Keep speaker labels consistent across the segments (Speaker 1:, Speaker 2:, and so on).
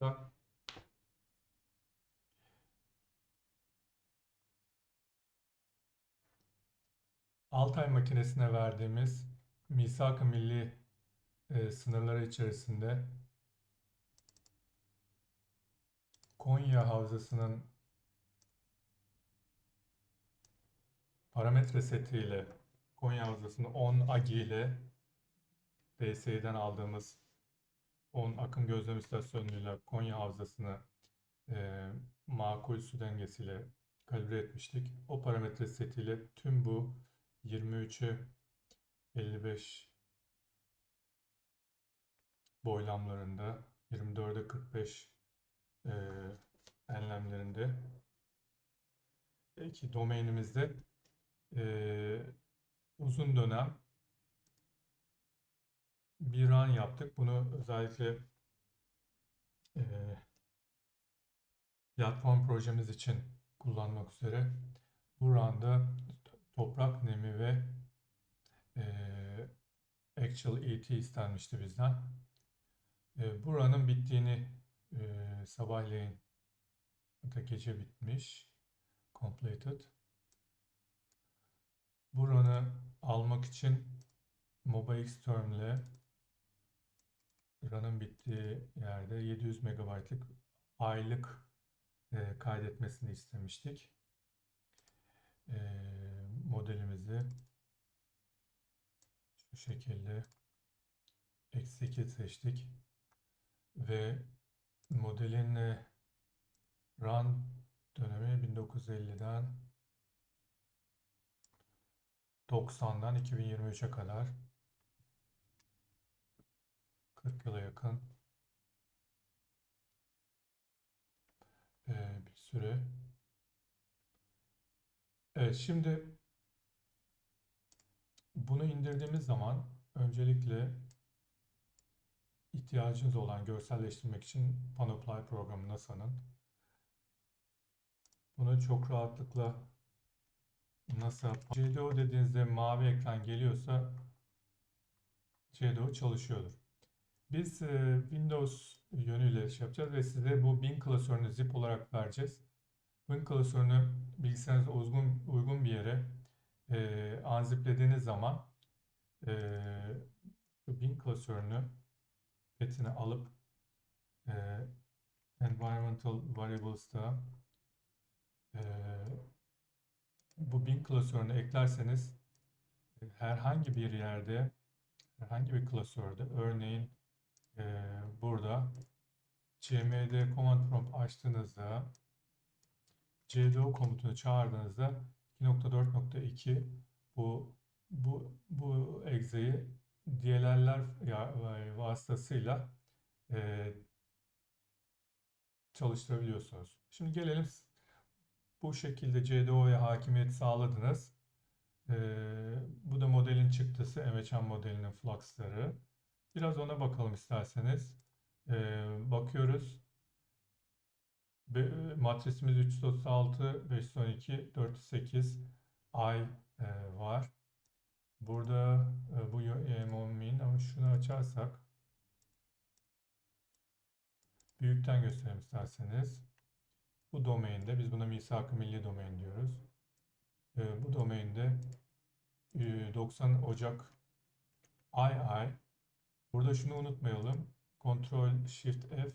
Speaker 1: Da Altay makinesine verdiğimiz misak-ı milli e, sınırları içerisinde Konya Havzası'nın parametre setiyle Konya Havzası'nı 10 AGI ile DSİ'den aldığımız 10 akım gözlem istasyonuyla Konya Havzası'nı e, makul su dengesiyle kalibre etmiştik. O parametre setiyle tüm bu 23'ü 55 boylamlarında 24'e 45 e, enlemlerinde iki domainimizde e, uzun dönem bir run yaptık. Bunu özellikle e, platform projemiz için kullanmak üzere bu run'da toprak nemi ve e, actual ET istenmişti bizden. E, bu run'ın bittiğini e, sabahleyin hatta gece bitmiş completed. Bu run'ı almak için MobaX Term ile run'ın bittiği yerde 700 MB'lık aylık e, kaydetmesini istemiştik. E, modelimizi şu şekilde eksi 8 seçtik ve modelin e, run dönemi 1950'den 90'dan 2023'e kadar 40 yıla yakın bir süre. Evet şimdi bunu indirdiğimiz zaman öncelikle ihtiyacınız olan görselleştirmek için Panoply programı NASA'nın bunu çok rahatlıkla NASA CDO dediğinizde mavi ekran geliyorsa CDO çalışıyordur. Biz e, Windows yönüyle şey yapacağız ve size bu bin klasörünü zip olarak vereceğiz. Bin klasörünü bilgisayarınıza uygun, uygun bir yere e, unziplediğiniz zaman e, bin klasörünü petini alıp e, environmental variables'ta e, bu bin klasörünü eklerseniz e, herhangi bir yerde herhangi bir klasörde örneğin e, burada cmd command prompt açtığınızda cdo komutunu çağırdığınızda 2.4.2 bu bu bu egzeyi DLL'ler vasıtasıyla e, çalıştırabiliyorsunuz. Şimdi gelelim bu şekilde CDO'ya hakimiyet sağladınız. E, bu da modelin çıktısı MHM modelinin fluxları. Biraz ona bakalım isterseniz. E, bakıyoruz. Be- matrisimiz 336, 512, 408 ay e, var. Burada e, bu EMO min ama şunu açarsak büyükten göstereyim isterseniz. Bu domainde biz buna misak-ı milli domain diyoruz. E, bu domainde e, 90 Ocak ay ay. Burada şunu unutmayalım. Ctrl Shift F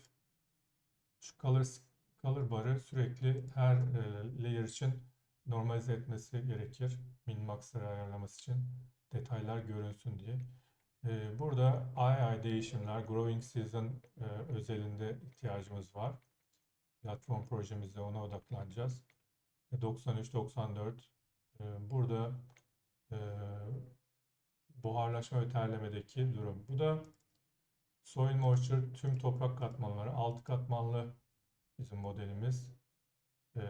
Speaker 1: şu color, color barı sürekli her e, layer için normalize etmesi gerekir. Min max'ları ayarlaması için detaylar görünsün diye. Ee, burada ay değişimler, growing season e, özelinde ihtiyacımız var. Platform projemizde ona odaklanacağız. 93-94 e, burada e, buharlaşma ve terlemedeki durum. Bu da soil moisture tüm toprak katmanları. 6 katmanlı bizim modelimiz. E,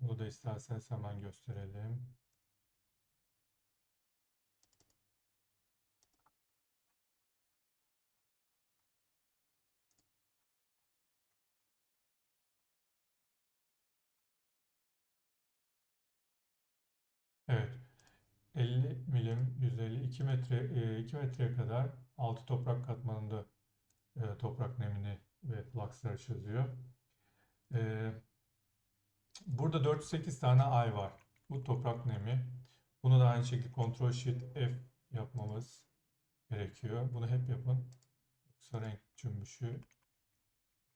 Speaker 1: bunu da isterseniz hemen gösterelim. Evet. 50 milim, 150, 2 metre, 2 metreye kadar altı toprak katmanında e, toprak nemini ve kısarak yazıyor. Ee, burada 408 tane ay var. Bu toprak nemi. Bunu da aynı şekilde Ctrl Shift F yapmamız gerekiyor. Bunu hep yapın. Yoksa renk cümbüşü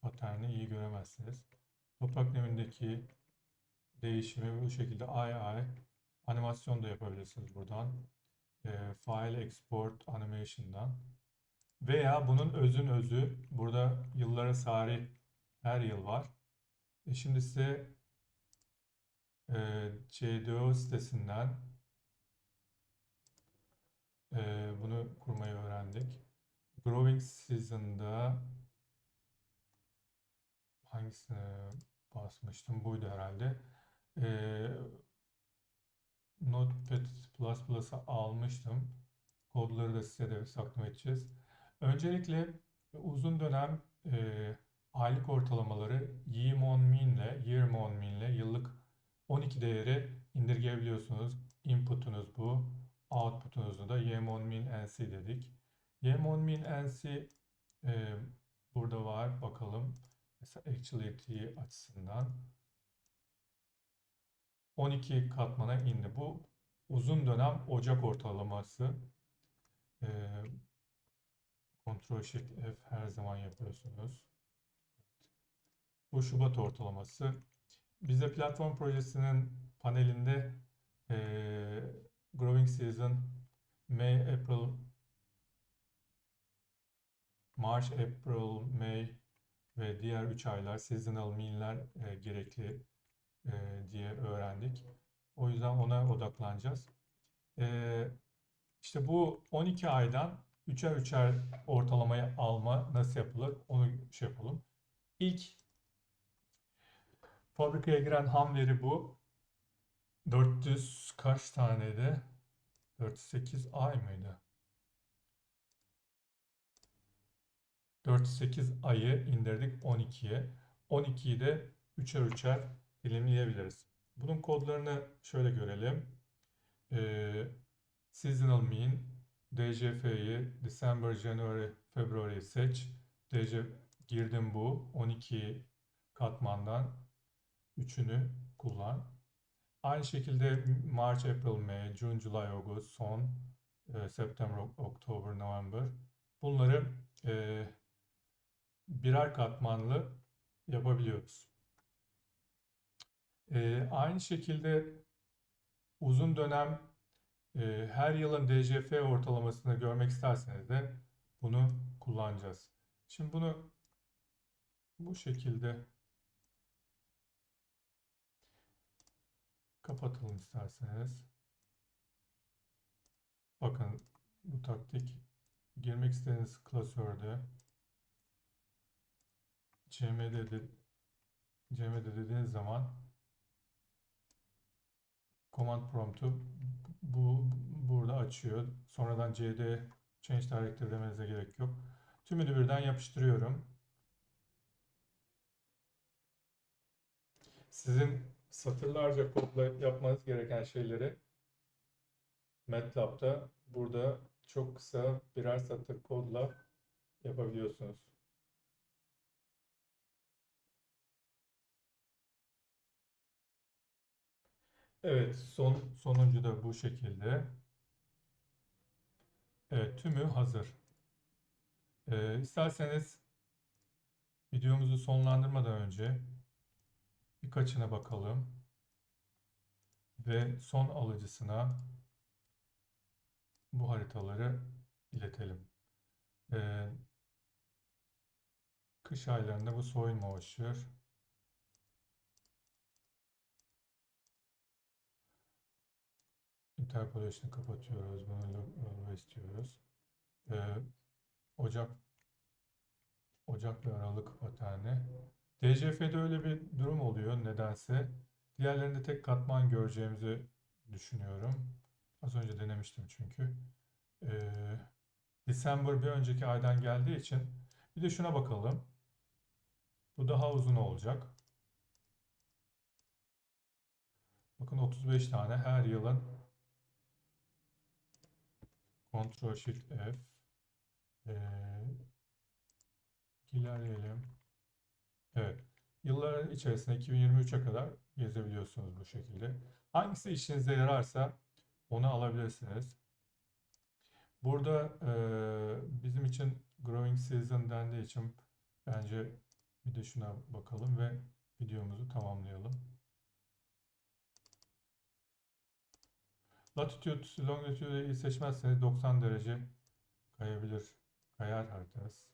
Speaker 1: paterni iyi göremezsiniz. Toprak nemindeki değişimi bu şekilde ay ay animasyon da yapabilirsiniz buradan. Ee, File Export Animation'dan. Veya bunun özün özü burada yıllara sari her yıl var. E şimdi size e, CDO sitesinden e, bunu kurmayı öğrendik. Growing Season'da hangisine basmıştım? Buydu herhalde. E, Notepad++'ı almıştım. Kodları da size de saklı edeceğiz. Öncelikle uzun dönem e, aylık ortalamaları year on mean ile year on mean ile yıllık 12 değeri indirgeyebiliyorsunuz. Input'unuz bu. Output'unuzu da year on NC dedik. Year on mean NC e, burada var. Bakalım. Mesela actuality açısından 12 katmana indi. Bu uzun dönem Ocak ortalaması. E, Ctrl Shift F her zaman yapıyorsunuz. Bu Şubat ortalaması. Bize platform projesinin panelinde e, Growing Season, May, April, March, April, May ve diğer 3 aylar seasonal mean'ler e, gerekli e, diye öğrendik. O yüzden ona odaklanacağız. E, işte bu 12 aydan üçer üçer ortalamayı alma nasıl yapılır onu şey yapalım. İlk fabrikaya giren ham veri bu. 400 kaç taneydi? 408 ay mıydı? 408 ayı indirdik 12'ye. 12'yi de üçer üçer dilimleyebiliriz. Bunun kodlarını şöyle görelim. Ee, seasonal mean, DCF'yi December, January, February seç. DC girdim bu. 12 katmandan 3'ünü kullan. Aynı şekilde March, April, May, June, July, August, son, e, September, October, November. Bunları e, birer katmanlı yapabiliyoruz. E, aynı şekilde uzun dönem e, her yılın DCF ortalamasını görmek isterseniz de bunu kullanacağız. Şimdi bunu bu şekilde kapatalım isterseniz. Bakın bu taktik girmek istediğiniz klasörde CMD, CMD dediğiniz zaman command prompt'u bu burada açıyor. Sonradan cd change directory demenize gerek yok. Tümünü birden yapıştırıyorum. Sizin satırlarca kodla yapmanız gereken şeyleri MATLAB'da burada çok kısa birer satır kodla yapabiliyorsunuz. Evet, son sonuncu da bu şekilde. Evet, tümü hazır. Ee, isterseniz videomuzu sonlandırmadan önce birkaçına bakalım ve son alıcısına bu haritaları iletelim. Ee, kış aylarında bu soyunma moisture Interpolation'ı kapatıyoruz. Bunu istiyoruz. Ee, Ocak Ocak ve Aralık paterni. DCF'de öyle bir durum oluyor nedense. Diğerlerinde tek katman göreceğimizi düşünüyorum. Az önce denemiştim çünkü. Ee, December bir önceki aydan geldiği için bir de şuna bakalım. Bu daha uzun olacak. Bakın 35 tane her yılın Ctrl Shift F ee, ilerleyelim. Evet. Yılların içerisinde 2023'e kadar gezebiliyorsunuz bu şekilde. Hangisi işinize yararsa onu alabilirsiniz. Burada e, bizim için growing season dendiği için bence bir de şuna bakalım ve videomuzu tamamlayalım. Latitude, longitude'u seçmezseniz 90 derece kayabilir, kayar haritanız.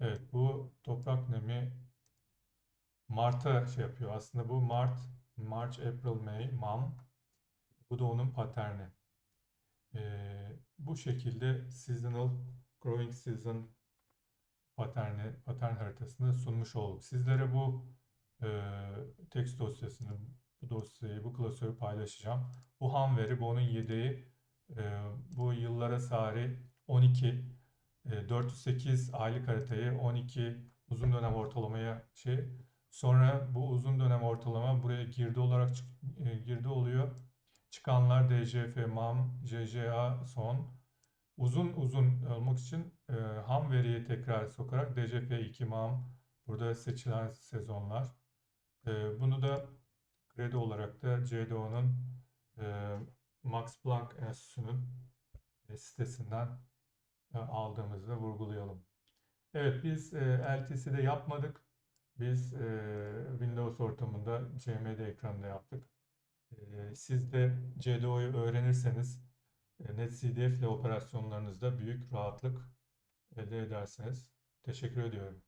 Speaker 1: Evet, bu toprak nemi Mart'a şey yapıyor. Aslında bu Mart, March, April, May, Mam. Bu da onun paterni. Ee, bu şekilde seasonal growing season paterni, patern haritasını sunmuş olduk. Sizlere bu e, text dosyasını, bu dosyayı, bu klasörü paylaşacağım. Bu ham veri, bu onun yedeği. E, bu yıllara sari 12, e, 408 aylık haritayı 12 uzun dönem ortalamaya şey. Sonra bu uzun dönem ortalama buraya girdi olarak e, girdi oluyor. Çıkanlar DCF, MAM, CCA son. Uzun uzun olmak için e, ham veriyi tekrar sokarak DCF2 MAM burada seçilen sezonlar. E, bunu da kredi olarak da CDO'nun e, Max Planck Enstitüsü'nün e, sitesinden e, aldığımızı vurgulayalım. Evet biz e, LTC'de yapmadık. Biz e, Windows ortamında CMD ekranında yaptık. E, siz de CDO'yu öğrenirseniz e, NetCDF ile operasyonlarınızda büyük rahatlık elde edersiniz. Teşekkür ediyorum.